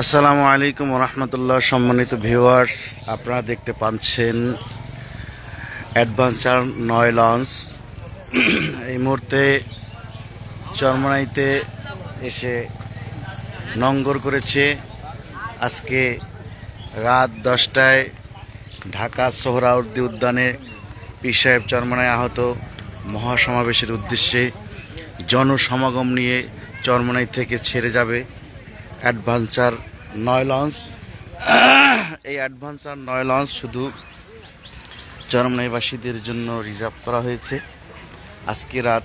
আসসালামু আলাইকুম রহমতুল্লাহ সম্মানিত ভিউয়ার্স, আপনারা দেখতে পাচ্ছেন অ্যাডভেঞ্চার নয় লঞ্চ। এই মুহূর্তে চরমনাইতে এসে নঙ্গর করেছে। আজকে রাত দশটায় ঢাকা সোহরাউদ্দি উদ্যানে পীর সাহেব চরমনায় আহত। মহাসমাবেশের উদ্দেশ্যে জনসমাগম নিয়ে চরমনাই থেকে ছেড়ে যাবে। অ্যাডভেঞ্চার নয় লঞ্চ। এই অ্যাডভেঞ্চার নয় লঞ্চ শুধু চরমনাইবাসীদের জন্য রিজার্ভ করা হয়েছে। আজকে রাত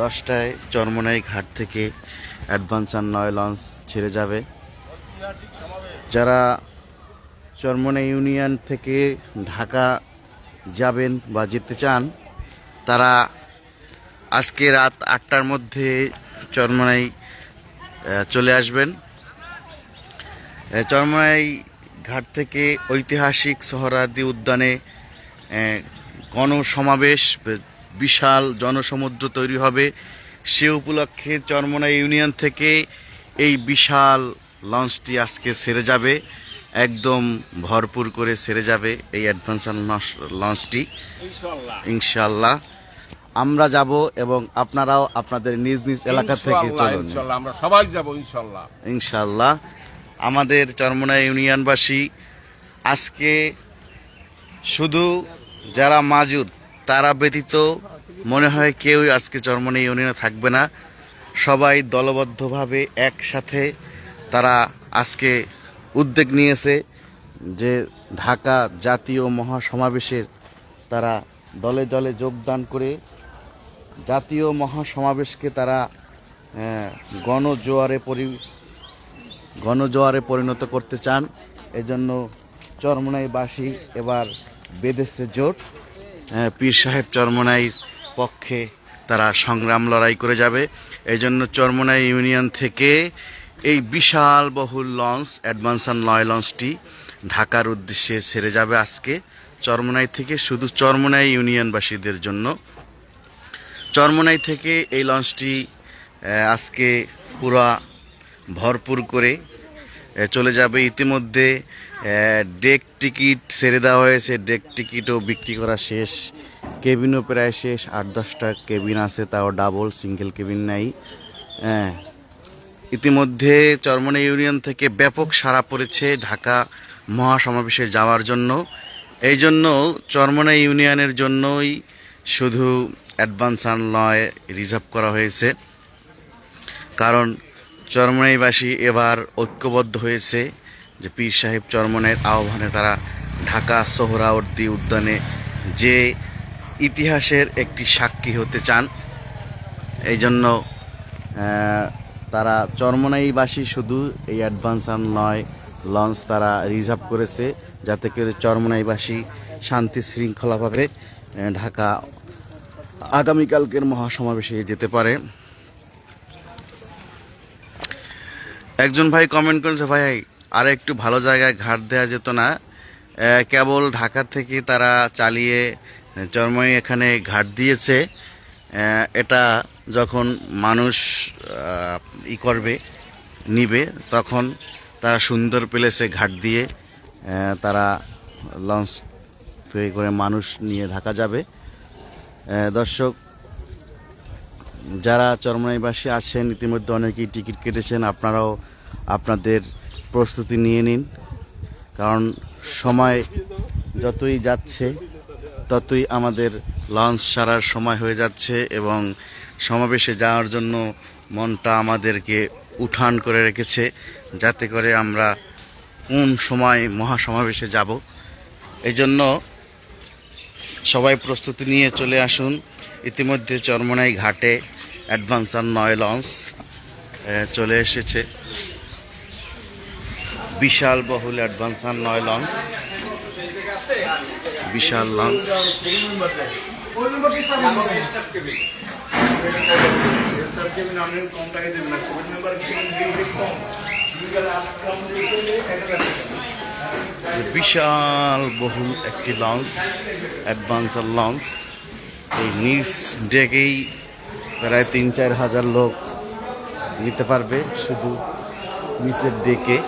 দশটায় চরমনাই ঘাট থেকে অ্যাডভেঞ্চার নয় লঞ্চ ছেড়ে যাবে। যারা চরমনাই ইউনিয়ন থেকে ঢাকা যাবেন বা যেতে চান, তারা আজকে রাত আটটার মধ্যে চরমনাই চলে আসবেন। আহ, চরমনাই ঘাট থেকে ঐতিহাসিক সোহরাদি উদ্যানে গণসমাবেশ বিশাল জনসমুদ্র তৈরি হবে। সে উপলক্ষে চরমনাই ইউনিয়ন থেকে এই বিশাল লঞ্চটি আজকে সেরে যাবে। একদম ভরপুর করে সেরে যাবে এই অ্যাডভেঞ্চার লঞ্চটি। ইনশাল্লাহ আমরা যাব এবং আপনারাও আপনাদের নিজ নিজ এলাকা থেকে চলুন। ইনশাআল্লাহ, আমরা সবাই যাব ইনশাল্লাহ ইনশাল্লাহ আমাদের চরমনা ইউনিয়নবাসী আজকে শুধু যারা মাজুর তারা ব্যতীত মনে হয় কেউই আজকে চরমনা ইউনিয়নে থাকবে না। সবাই দলবদ্ধভাবে একসাথে তারা আজকে উদ্যোগ নিয়েছে যে ঢাকা জাতীয় মহাসমাবেশের তারা দলে দলে যোগদান করে জাতীয় মহাসমাবেশকে তারা গণজোয়ারে পরি, গণজোয়ারে পরিণত করতে চান। এজন্য চরমনাইবাসী এবার বেঁধেছে জোট পীর সাহেব চরমনাইর পক্ষে তারা সংগ্রাম লড়াই করে যাবে। এই জন্য চরমনাই ইউনিয়ন থেকে এই বিশাল বহুল লঞ্চ অ্যাডভান্সান নয় লঞ্চটি ঢাকার উদ্দেশ্যে ছেড়ে যাবে আজকে চরমনাই থেকে, শুধু চরমনাই ইউনিয়নবাসীদের জন্য। চরমনাই থেকে এই লঞ্চটি আজকে পুরা ভরপুর করে চলে যাবে। ইতিমধ্যে ডেক টিকিট ছেড়ে দেওয়া হয়েছে। ডেক টিকিটও বিক্রি করা শেষ। কেবিনও প্রায় শেষ। আট, দশটা কেবিন আছে, তাও ডাবল, সিঙ্গেল কেবিন নাই। হ্যাঁ। ইতিমধ্যে চরমনা ইউনিয়ন থেকে ব্যাপক সাড়া পড়েছে ঢাকা মহাসমাবেশে যাওয়ার জন্য। এই জন্য চরমনা ইউনিয়নের জন্যই শুধু অ্যাডভান্স আর নয় রিজার্ভ করা হয়েছে। কারণ চরমনাইবাসী এবার ঐক্যবদ্ধ হয়েছে যে পীর সাহেব চরমনের আহ্বানে তারা ঢাকা সোহরাওয়ার্দী উদ্যানে যে ইতিহাসের একটি সাক্ষী হতে চান এই জন্য তারা চরমনাইবাসী শুধু এই অ্যাডভান্স আর নয় লঞ্চ তারা রিজার্ভ করেছে, যাতে করে চরমনাইবাসী শান্তি শৃঙ্খলাভাবে ঢাকা আগামীকালকের মহাসমাবেশে যেতে পারে। একজন ভাই কমেন্ট করেছে, ভাই, আর একটু ভালো জায়গায় ঘাট দেওয়া যেত না। কেবল ঢাকা থেকে তারা চালিয়ে চরমই এখানে ঘাট দিয়েছে। এটা যখন মানুষ ই করবে, নিবে, তখন তারা সুন্দর প্লেসে ঘাট দিয়ে তারা লঞ্চ করে মানুষ নিয়ে ঢাকা যাবে। দর্শক, যারা চরমনাইবাসী আছেন, ইতিমধ্যে অনেকেই টিকিট কেটেছেন, আপনারাও আপনাদের প্রস্তুতি নিয়ে নিন। কারণ সময় যতই যাচ্ছে, ততই আমাদের লঞ্চ সারার সময় হয়ে যাচ্ছে এবং সমাবেশে যাওয়ার জন্য মনটা আমাদেরকে উঠান করে রেখেছে, যাতে করে আমরা কোন সময় মহাসমাবেশে যাব। এই জন্য সবাই প্রস্তুতি নিয়ে চলে আসুন। ইতিমধ্যে চরমনাই ঘাটে অ্যাডভান্সার নয় লঞ্চ চলে এসেছে। বিশাল বহুল অ্যাডভান্সার নয় লঞ্চ। বিশাল লঞ্চ। বিশাল বহুল একটি লঞ্চ অ্যাডভান্সার লঞ্চ। এই নিজ ডেকেই প্রায় তিন চার হাজার লোক নিতে পারবে শুধু নিচের ডেকে।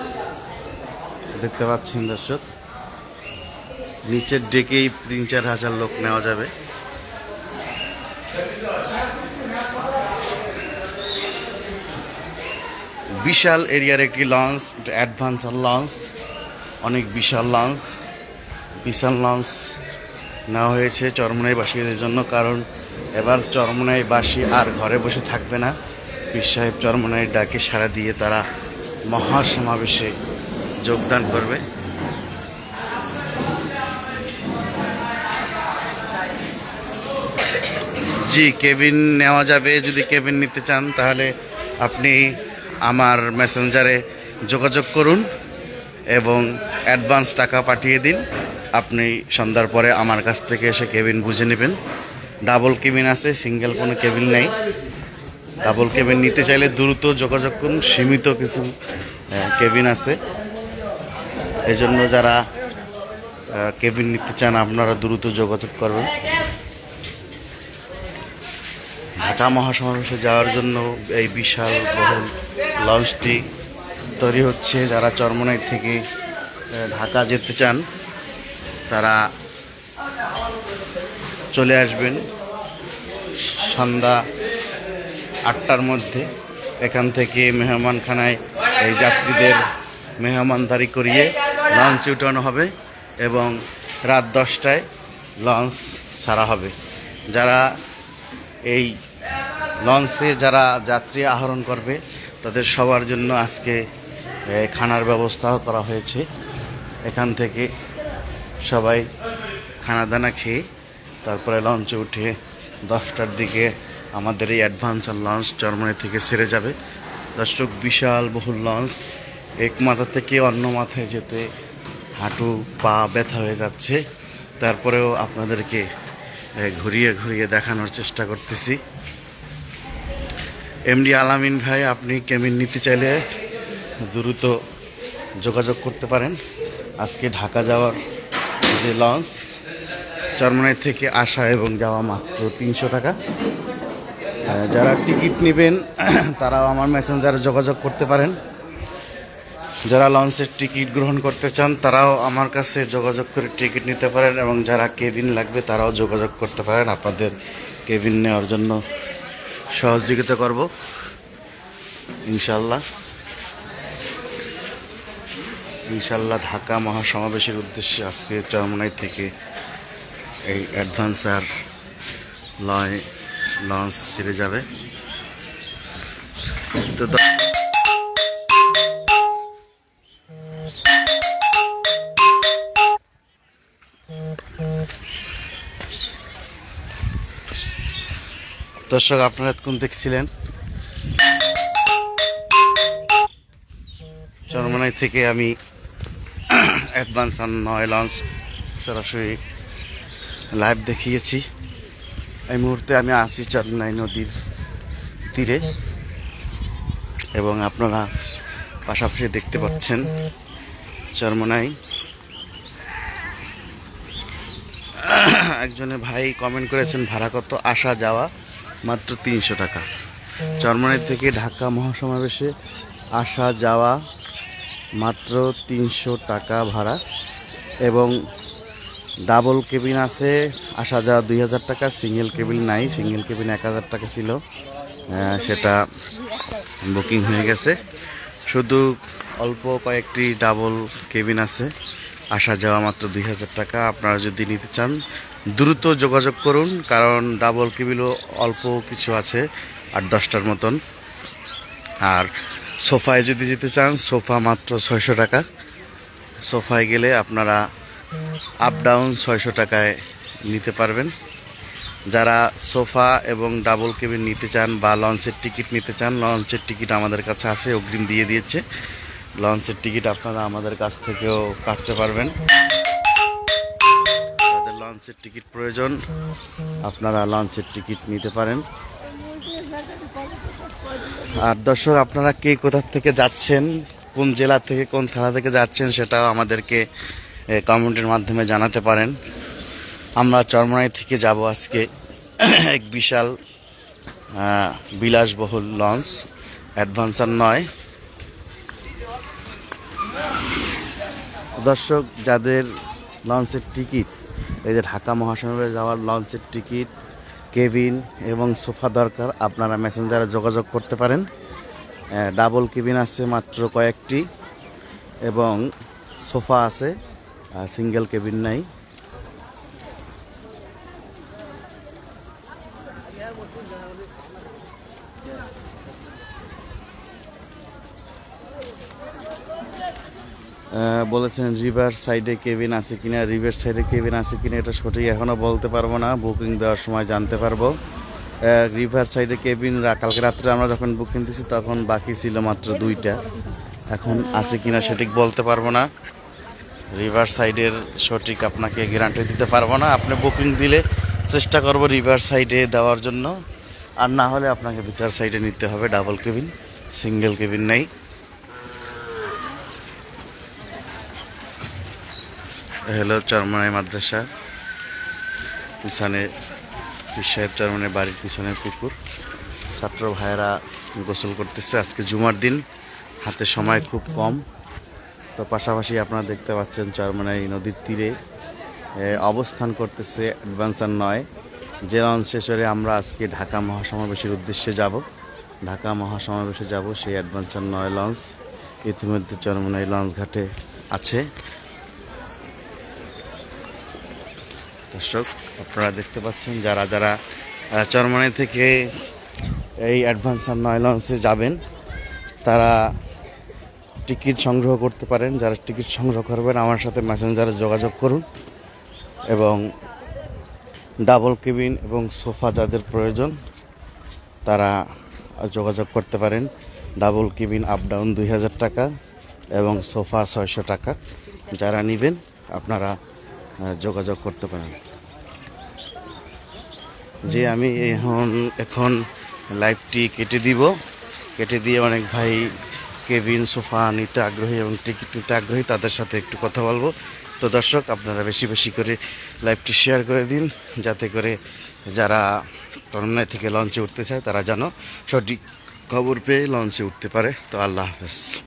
দেখতে পাচ্ছেন দর্শক, নিচের ডেকেই তিন চার হাজার লোক নেওয়া যাবে। বিশাল এরিয়ার একটি লঞ্চ অ্যাডভান্স লঞ্চ অনেক বিশাল লঞ্চ বিশাল লঞ্চ নেওয়া হয়েছে চরমনাইবাসীদের জন্য, কারণ এবার চরমনাইবাসী আর ঘরে বসে থাকবে না। পীর সাহেব চরমনাই ডাকে সাড়া দিয়ে তারা মহাসমাবেশে যোগদান করবে। জি, কেবিন নেওয়া যাবে। যদি কেবিন নিতে চান, তাহলে আপনি আমার মেসেঞ্জারে যোগাযোগ করুন এবং অ্যাডভান্স টাকা পাঠিয়ে দিন। আপনি সন্ধ্যার পরে আমার কাছ থেকে এসে কেবিন বুঝে নেবেন। ডাবল কেবিন আছে সিঙ্গেল কোনো কেবিন নেই। ডাবল কেবিন নিতে চাইলে দ্রুত যোগাযোগ করুন, সীমিত কিছু কেবিন আছে। এই জন্য যারা কেবিন নিতে চান, আপনারা দ্রুত যোগাযোগ করবেন। ঢাকা মহাসমাবেশে যাওয়ার জন্য এই বিশাল বহুল লঞ্চটি তৈরি হচ্ছে। যারা চরমনাই থেকে ঢাকা যেতে চান, তারা চলে আসবেন সন্ধ্যা আটটার মধ্যে। এখান থেকে মেহমানখানায় এই যাত্রীদের মেহমানদারি করিয়ে লঞ্চ উঠানো হবে এবং রাত দশটায় লঞ্চ ছাড়া হবে। যারা এই লঞ্চে যারা যাত্রী আহরণ করবে, তাদের সবার জন্য আজকে খানার ব্যবস্থাও করা হয়েছে। এখান থেকে সবাই খানা দানা খেয়ে তারপরে লঞ্চে উঠে দশটার দিকে আমাদের এই অ্যাডভান্সার লঞ্চ জার্মানি থেকে সেরে যাবে। দর্শক, বিশাল বহুল লঞ্চ। এক মাথা থেকে অন্য মাথায় যেতে হাঁটু, পা ব্যথা হয়ে যাচ্ছে। তারপরেও আপনাদেরকে ঘুরিয়ে ঘুরিয়ে দেখানোর চেষ্টা করতেছি। এমডি আলামিন ভাই, আপনি কেমিন নিতে চাইলে দ্রুত যোগাযোগ করতে পারেন। আজকে ঢাকা যাওয়ার যে লঞ্চ, চরমনাই থেকে আসা এবং যাওয়া মাত্র তিনশো টাকা। যারা টিকিট নেবেন, তারাও আমার মেসেঞ্জারে যোগাযোগ করতে পারেন। যারা লঞ্চের টিকিট গ্রহণ করতে চান, তারাও আমার কাছে যোগাযোগ করে টিকিট নিতে পারেন এবং যারা কেবিন লাগবে, তারাও যোগাযোগ করতে পারেন। আপনাদের কেবিন নেওয়ার জন্য সহযোগিতা করব ইনশাল্লাহ ইনশাল্লাহ ঢাকা মহাসমাবেশের উদ্দেশ্যে আজকে চরমনাই থেকে এই অ্যাডভান্সার লয় লঞ্চ ছেড়ে যাবে। তো দর্শক, আপনারা কোন দেখছিলেন। চরমনাই থেকে আমি অ্যাডভান্স অন নয় লঞ্চ সরাসরি লাইভ দেখিয়েছি। এই মুহূর্তে আমি আছি চরমনাই নদীর তীরে এবং আপনারা পাশাপাশি দেখতে পাচ্ছেন চরমনাই। একজনে ভাই কমেন্ট করেছেন, ভাড়া কত, আসা, যাওয়া। মাত্র তিনশো টাকা। চরমনাই থেকে ঢাকা মহাসমাবেশে আসা যাওয়া মাত্র তিনশো টাকা ভাড়া এবং ডাবল কেবিন আছে, আসা যাওয়া দুই হাজার টাকা, সিঙ্গেল কেবিন নাই, সিঙ্গেল কেবিন এক হাজার টাকা ছিল। সেটা বুকিং হয়ে গেছে। শুধু অল্প কয়েকটি ডাবল কেবিন আছে, আসা যাওয়া মাত্র দুই হাজার টাকা। আপনারা যদি নিতে চান দ্রুত যোগাযোগ করুন, কারণ ডাবল কেবিনও অল্প কিছু আছে আট দশটার মতন। আর সোফায় যদি যেতে চান, সোফা মাত্র ছয়শো টাকা। সোফায় গেলে আপনারা আপ ডাউন ছয়শো টাকায় নিতে পারবেন। যারা সোফা এবং ডাবল কেবিন নিতে চান বা লঞ্চের টিকিট নিতে চান, লঞ্চের টিকিট আমাদের কাছে আছে, অগ্রিম দিয়ে দিয়েছে। লঞ্চের টিকিট আপনারা আমাদের কাছ থেকেও কাটতে পারবেন। লঞ্চের টিকিট প্রয়োজন। আপনারা লঞ্চের টিকিট নিতে পারেন। আর দর্শক, আপনারা কে কোথা থেকে যাচ্ছেন, কোন জেলা থেকে, কোন থানা থেকে যাচ্ছেন সেটাও আমাদেরকে কমেন্টের মাধ্যমে জানাতে পারেন। আমরা চরমনাই থেকে যাব আজকে এক বিশাল বিলাসবহুল লঞ্চ, অ্যাডভান্সার নয়। দর্শক, যাদের লঞ্চের টিকিট এই যে ঢাকা মহাসড়কে যাওয়ার লঞ্চের টিকিট, কেবিন এবং সোফা দরকার, আপনারা মেসেঞ্জারে যোগাযোগ করতে পারেন। ডাবল কেবিন আছে মাত্র কয়েকটি এবং সোফা আছে সিঙ্গেল কেবিন নাই। বলেছেন, রিভার সাইডে কেবিন আছে কিনা? রিভার সাইডে কেবিন আছে কিনা? এটা সঠিক এখনও বলতে পারব না। বুকিং দেওয়ার সময় জানতে পারব। রিভার সাইডে কেবিন কালকে রাত্রে আমরা যখন বুকিং দিছি, তখন বাকি ছিল মাত্র দুইটা। এখন আছে কিনা সঠিক বলতে পারব না। রিভার সাইডের সঠিক আপনাকে গ্যারান্টি দিতে পারব না। আপনি বুকিং দিলে চেষ্টা করব রিভার সাইডে দেওয়ার জন্য। আর না হলে আপনাকে ভিতর সাইডে নিতে হবে। ডাবল কেবিন, সিঙ্গেল কেবিন নেই। হলো চরমনাই মাদ্রাসা, পিছনে সাহেব চরমনের বাড়ির পিছনে পুকুর। ছাত্র ভাইয়েরা গোসল করতেছে। আজকে জুমার দিন, হাতে সময় খুব কম। তো পাশাপাশি আপনারা দেখতে পাচ্ছেন চরমনাই নদীর তীরে অবস্থান করতেছে অ্যাডভান্সার নয়। যে চড়ে আমরা আজকে ঢাকা মহাসমাবেশের উদ্দেশ্যে যাব। ঢাকা মহাসমাবেশে যাব সেই অ্যাডভেঞ্চার নয় লঞ্চ। ইতিমধ্যে চরমনাই লঞ্চ ঘাটে আছে। দর্শক আপনারা দেখতে পাচ্ছেন যারা যারা আহ, চরমনাই থেকে এই অ্যাডভান্সার নয় লঞ্চে যাবেন তারা টিকিট সংগ্রহ করতে পারেন। যারা টিকিট সংগ্রহ করবেন আমার সাথে মেসেঞ্জারে যোগাযোগ করুন এবং ডাবল কেবিন এবং সোফা যাদের প্রয়োজন তারা যোগাযোগ করতে পারেন। ডাবল কেবিন আপ ডাউন দুই হাজার টাকা এবং সোফা ছয়শো টাকা। যারা নেবেন আপনারা যোগাযোগ করতে পারেন। যে আমি এখন এখন লাইভটি কেটে দিব। কেটে দিয়ে অনেক ভাই কেবিন, সোফা নিতে আগ্রহী এবং টিকিট নিতে আগ্রহী, তাদের সাথে একটু কথা বলব। তো দর্শক, আপনারা বেশি বেশি করে লাইভটি শেয়ার করে দিন, যাতে করে যারা তরুণায় থেকে লঞ্চে উঠতে চায়, তারা যেন সঠিক খবর পেয়ে লঞ্চে উঠতে পারে। তো আল্লাহ হাফেজ।